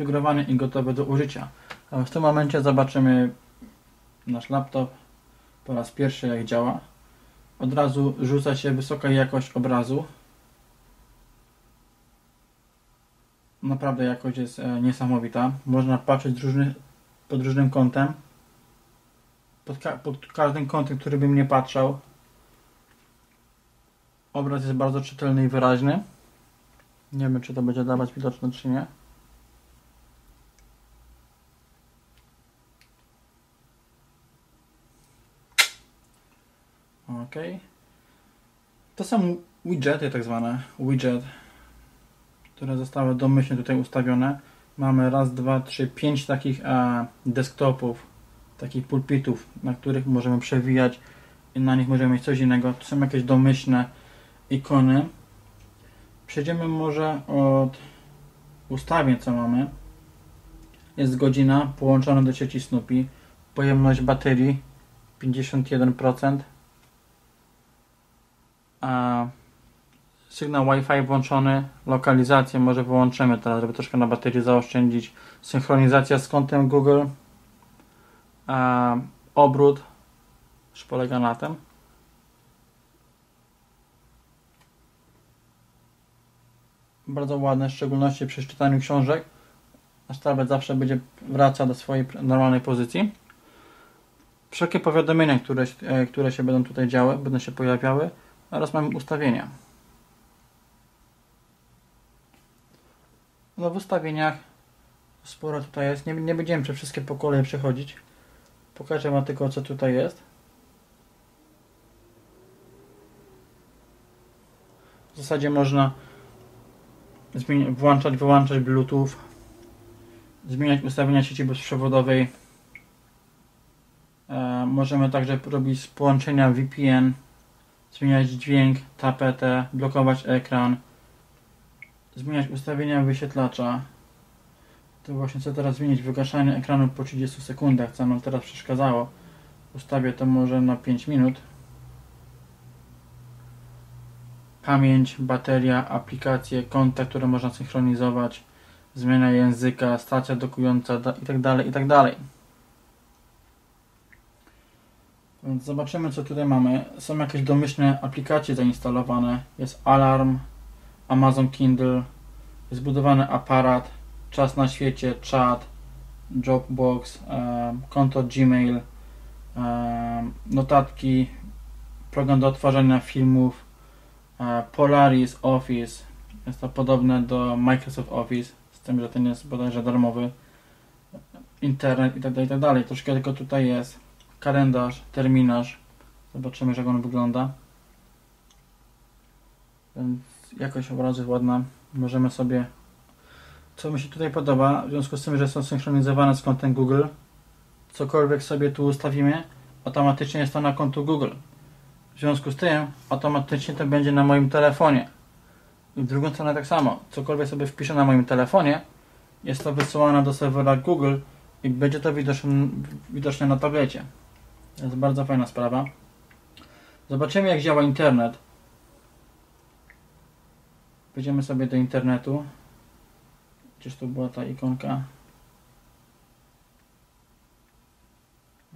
skonfigurowany i gotowy do użycia. W tym momencie zobaczymy nasz laptop po raz pierwszy jak działa. Od razu rzuca się wysoka jakość obrazu. Naprawdę jakość jest e, niesamowita. Można patrzeć z różnych, pod różnym kątem. Pod, ka pod każdym kątem, który bym nie patrzał. Obraz jest bardzo czytelny i wyraźny. Nie wiem, czy to będzie dawać widoczne, czy nie. Ok. To są widgety, tak zwane. Widget, które zostały domyślnie tutaj ustawione. Mamy raz, dwa, trzy, pięć takich e, desktopów, takich pulpitów, na których możemy przewijać i na nich możemy mieć coś innego. To są jakieś domyślne ikony. Przejdziemy może od ustawień, co mamy. Jest godzina połączona do sieci Snoopy. Pojemność baterii 51%. A sygnał Wi-Fi włączony. Lokalizację może wyłączymy teraz, żeby troszkę na baterii zaoszczędzić. Synchronizacja z kątem Google. A obrót już polega na tym. bardzo ładne, w szczególności przy czytaniu książek. Nasz tablet zawsze będzie wracał do swojej normalnej pozycji. Wszelkie powiadomienia, które, e, które się będą tutaj działy, będą się pojawiały oraz mamy ustawienia. No w ustawieniach sporo tutaj jest. Nie, nie będziemy przez wszystkie po kolei przechodzić. Pokażę Wam tylko co tutaj jest. W zasadzie można włączać, wyłączać Bluetooth, zmieniać ustawienia sieci bezprzewodowej. E, możemy także robić połączenia VPN, zmieniać dźwięk, tapetę, blokować ekran, zmieniać ustawienia wyświetlacza. To właśnie chcę teraz zmienić wygaszanie ekranu po 30 sekundach, co nam teraz przeszkadzało. Ustawię to może na 5 minut. pamięć, bateria, aplikacje, konta, które można synchronizować, zmiana języka, stacja dokująca itd., itd. Więc zobaczymy co tutaj mamy. Są jakieś domyślne aplikacje zainstalowane. Jest Alarm, Amazon Kindle, jest budowany aparat, czas na świecie, czat, Dropbox, konto Gmail, notatki, program do odtwarzania filmów, Polaris Office. Jest to podobne do Microsoft Office, z tym, że ten jest bodajże darmowy. Internet itd. Tak itd. Tak Troszkę tylko tutaj jest kalendarz, terminarz. Zobaczymy, jak on wygląda. Więc jakość obrazu jest ładna. Możemy sobie co mi się tutaj podoba, w związku z tym, że są synchronizowane z kontem Google, cokolwiek sobie tu ustawimy, automatycznie jest to na kontu Google. W związku z tym automatycznie to będzie na moim telefonie. I w drugą stronę tak samo. Cokolwiek sobie wpiszę na moim telefonie, jest to wysyłane do serwera Google i będzie to widoczne, widoczne na tablecie. To jest bardzo fajna sprawa. Zobaczymy jak działa internet. Wejdziemy sobie do internetu. Gdzież tu była ta ikonka?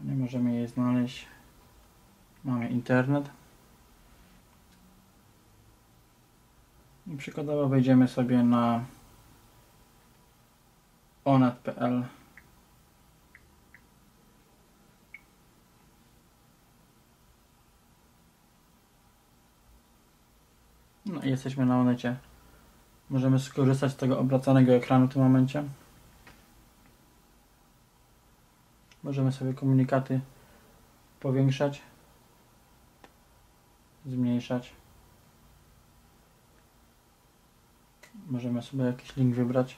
Nie możemy jej znaleźć. Mamy internet. I przykładowo wejdziemy sobie na onet.pl No i jesteśmy na onecie. Możemy skorzystać z tego obracanego ekranu w tym momencie. Możemy sobie komunikaty powiększać zmniejszać. Możemy sobie jakiś link wybrać.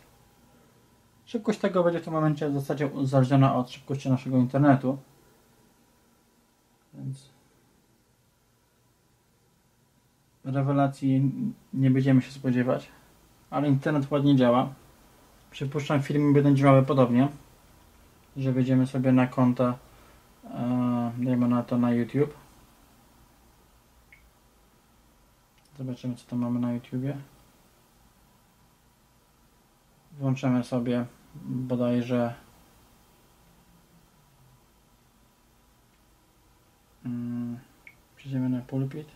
Szybkość tego będzie w tym momencie w zasadzie uzależniona od szybkości naszego internetu. Więc rewelacji nie będziemy się spodziewać. Ale internet ładnie działa. Przypuszczam filmy będą działały podobnie. Że wejdziemy sobie na konta, e, dajmy na to na YouTube. Zobaczymy co tam mamy na YouTubie. Włączymy sobie bodajże mm, przejdziemy na pulpit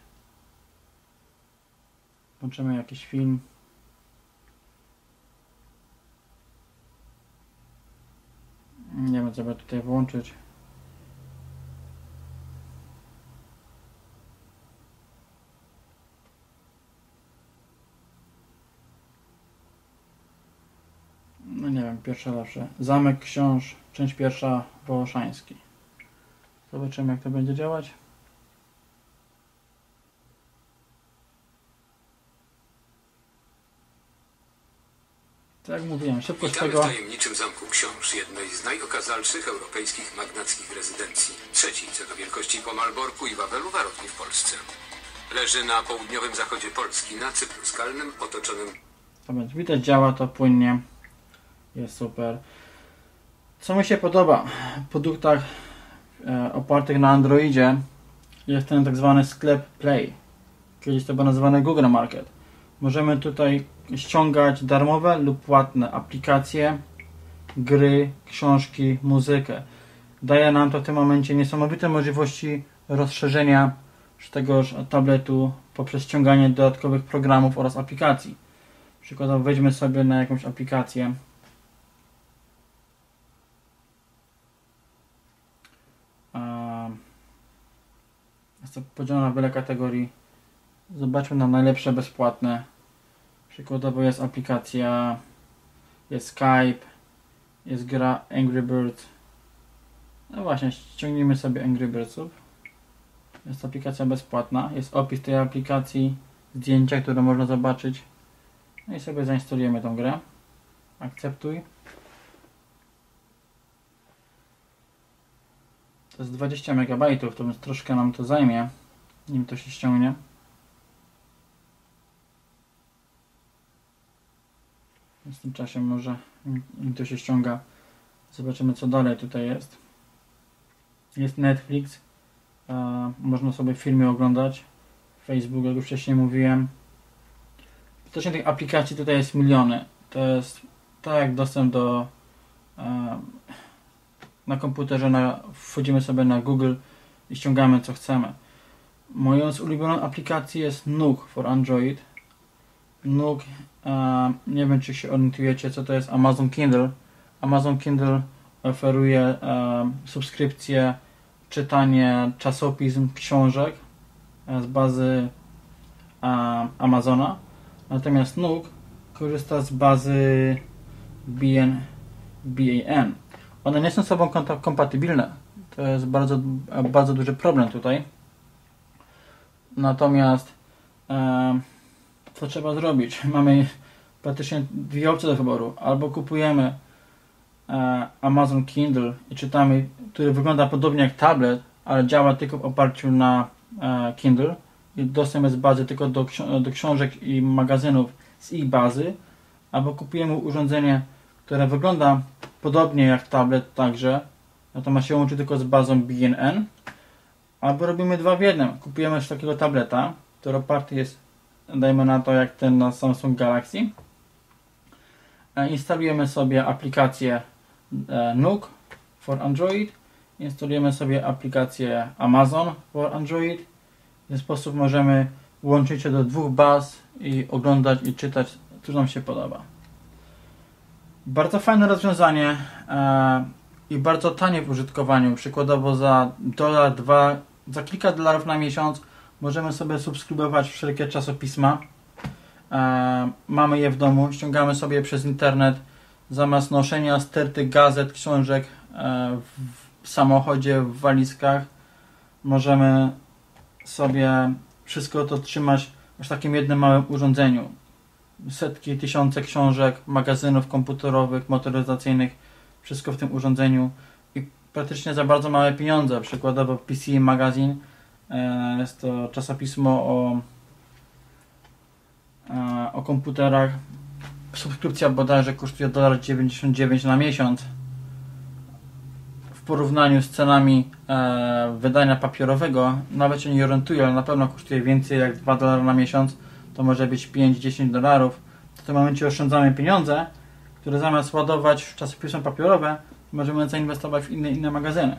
włączymy jakiś film nie wiem co by tutaj włączyć no nie wiem, pierwsze lepsze. Zamek Książ, część pierwsza, Wołoszański. Zobaczymy jak to będzie działać. Jak mówiłem, szybko z tego... w tajemniczym zamku książ, jednej z najokazalszych europejskich magnackich rezydencji. Trzeci co do wielkości po Malborku i Wawelu warowni w Polsce. Leży na południowym zachodzie Polski, na cyplu skalnym otoczonym Zobacz, widać działa to płynnie. Jest super. Co mi się podoba w produktach e, opartych na Androidzie jest ten tak zwany sklep Play. Kiedyś to było nazywane Google Market. Możemy tutaj ściągać darmowe lub płatne aplikacje, gry, książki, muzykę. Daje nam to w tym momencie niesamowite możliwości rozszerzenia tegoż tabletu poprzez ściąganie dodatkowych programów oraz aplikacji. Przykładowo weźmy sobie na jakąś aplikację. Jest to podzielone na wiele kategorii. Zobaczmy na najlepsze bezpłatne. Przykładowo jest aplikacja, jest Skype, jest gra Angry Birds. No właśnie, ściągnijmy sobie Angry Birdsów. Jest aplikacja bezpłatna. Jest opis tej aplikacji, zdjęcia, które można zobaczyć. No i sobie zainstalujemy tą grę. Akceptuj. To jest 20 MB, to troszkę nam to zajmie, nim to się ściągnie. W tym czasie może, to się ściąga, zobaczymy co dalej tutaj jest. Jest Netflix, można sobie filmy oglądać. Facebook, jak już wcześniej mówiłem. Faktycznie tych aplikacji tutaj jest miliony. To jest tak jak dostęp do e, na komputerze, na, wchodzimy sobie na Google i ściągamy co chcemy. Moją ulubioną aplikacją jest Nook for Android. E, nie wiem czy się orientujecie co to jest Amazon Kindle. Amazon Kindle oferuje subskrypcję, czytanie czasopism, książek z bazy Amazona. Natomiast Nook korzysta z bazy BN, BAN. One nie są sobą kompatybilne. To jest bardzo, bardzo duży problem tutaj. Natomiast co trzeba zrobić? Mamy praktycznie dwie opcje do wyboru. Albo kupujemy e, Amazon Kindle i czytamy, który wygląda podobnie jak tablet, ale działa tylko w oparciu na e, Kindle i dostęp jest bazy tylko do, do książek i magazynów z ich bazy, albo kupujemy urządzenie, które wygląda podobnie jak tablet także, natomiast się łączy tylko z bazą BNN, albo robimy dwa w jednym. Kupujemy już takiego tableta, który oparty jest, dajmy na to, jak ten na Samsung Galaxy. E, Instalujemy sobie aplikację e, Nook for Android. Instalujemy sobie aplikację Amazon for Android. W ten sposób możemy łączyć się do dwóch baz i oglądać i czytać, co nam się podoba. Bardzo fajne rozwiązanie e, i bardzo tanie w użytkowaniu. Przykładowo za dolar, dwa, za kilka dolarów na miesiąc możemy sobie subskrybować wszelkie czasopisma. E, mamy je w domu, ściągamy sobie przez internet. Zamiast noszenia sterty gazet, książek e, w, samochodzie, w walizkach, możemy sobie wszystko to trzymać w takim jednym małym urządzeniu setki, tysiące książek, magazynów komputerowych, motoryzacyjnych, wszystko w tym urządzeniu i praktycznie za bardzo małe pieniądze. Przykładowo PC Magazine e, jest to czasopismo o, e, o komputerach. Subskrypcja bodajże kosztuje 1,99 na miesiąc. W porównaniu z cenami e, wydania papierowego, nawet się nie orientuję, ale na pewno kosztuje więcej jak 2 dolary na miesiąc to może być 5-10 dolarów. W tym momencie oszczędzamy pieniądze które zamiast ładować w czasopisma papierowe, możemy zainwestować w inne, inne magazyny.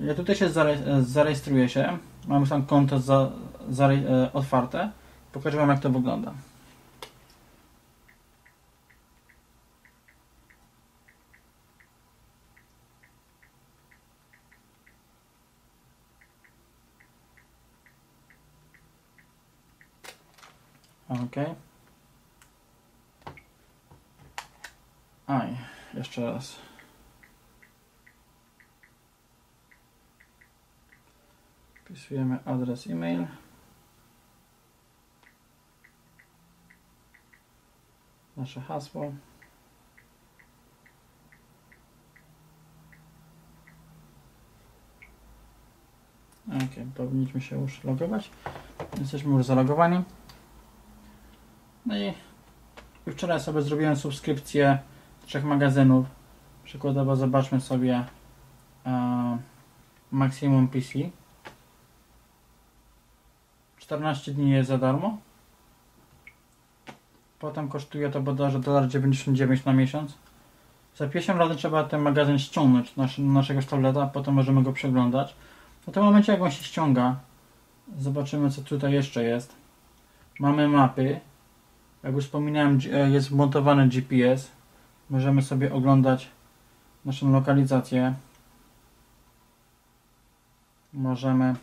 Ja tutaj się zare- zarejestruję się, mam już tam konto za, zare- e, otwarte, pokażę Wam jak to wygląda. Ok. Aj, jeszcze raz. Wpisujemy adres e-mail. Nasze hasło. Ok, powinniśmy się już logować. Jesteśmy już zalogowani. No i wczoraj sobie zrobiłem subskrypcję trzech magazynów. Przykładowo zobaczmy sobie e, Maximum PC. 14 dni jest za darmo. Potem kosztuje to bodajże 1,99 na miesiąc. Za pierwszym razem trzeba ten magazyn ściągnąć nasz, naszego tableta, potem możemy go przeglądać. W tym momencie jak on się ściąga, zobaczymy co tutaj jeszcze jest. Mamy mapy. Jak już wspominałem, e, jest wmontowany GPS. Możemy sobie oglądać naszą lokalizację. Możemy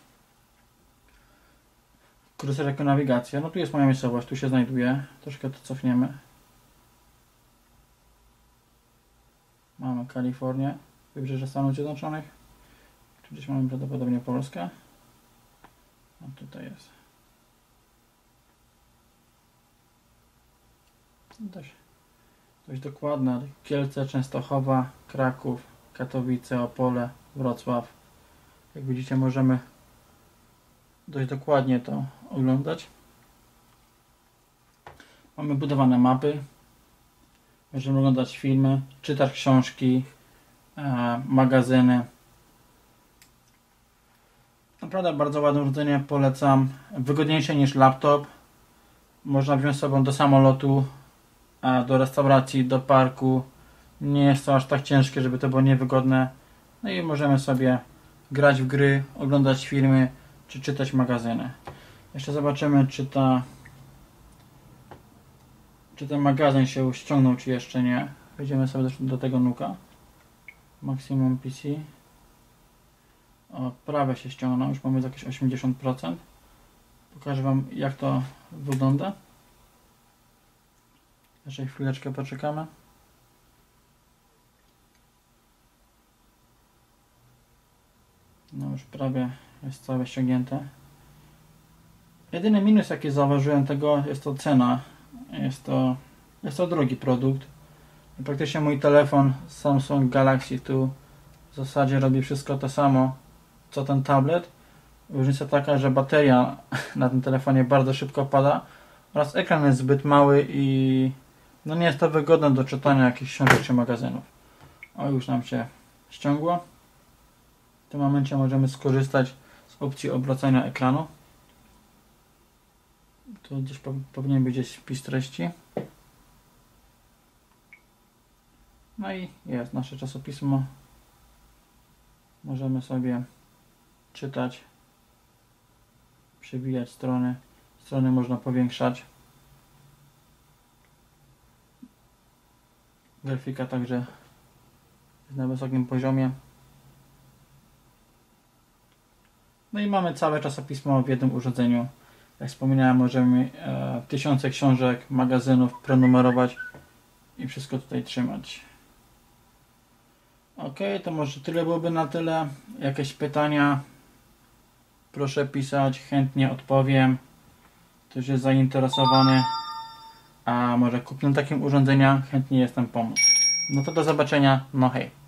korzystać jako nawigacja. No tu jest moja miejscowość, tu się znajduje. Troszkę to cofniemy. Mamy Kalifornię, wybrzeże Stanów Zjednoczonych. Tu gdzieś mamy prawdopodobnie Polskę. A tutaj jest. Dość, dość dokładna. Kielce, Częstochowa, Kraków, Katowice, Opole, Wrocław. Jak widzicie możemy dość dokładnie to oglądać. Mamy budowane mapy. Możemy oglądać filmy, czytać książki, e, magazyny. Naprawdę bardzo ładne urządzenie, polecam. Wygodniejsze niż laptop. Można wziąć sobą do samolotu, do restauracji, do parku. Nie jest to aż tak ciężkie, żeby to było niewygodne. No i możemy sobie grać w gry, oglądać filmy, czy czytać magazyny. Jeszcze zobaczymy, czy ta czy ten magazyn się ściągnął, czy jeszcze nie. Wejdziemy sobie do, tego nuka. Maximum PC. O, prawie się ściągnął, już mamy jakieś 80%. Pokażę Wam, jak to wygląda. Jeszcze chwileczkę poczekamy. No już prawie jest całe ściągnięte. Jedyny minus jaki zauważyłem tego jest to cena. Jest to, jest to drogi produkt. Praktycznie mój telefon Samsung Galaxy tu w zasadzie robi wszystko to samo co ten tablet. Różnica taka, że bateria na tym telefonie bardzo szybko pada oraz ekran jest zbyt mały i no nie jest to wygodne do czytania jakichś książek czy magazynów. O już nam się ściągło. W tym momencie możemy skorzystać z opcji obracania ekranu. Tu gdzieś powinien być gdzieś wpis treści. No i jest nasze czasopismo. Możemy sobie czytać, przewijać strony. Strony można powiększać. Grafika także jest na wysokim poziomie. No i mamy całe czasopismo w jednym urządzeniu. Jak wspominałem, możemy e, tysiące książek, magazynów prenumerować i wszystko tutaj trzymać. Ok, to może tyle byłoby na tyle. Jakieś pytania? Proszę pisać, chętnie odpowiem. Ktoś jest zainteresowany, a może kupnem takim urządzenia, chętnie jestem pomóc. No to do zobaczenia, no hej.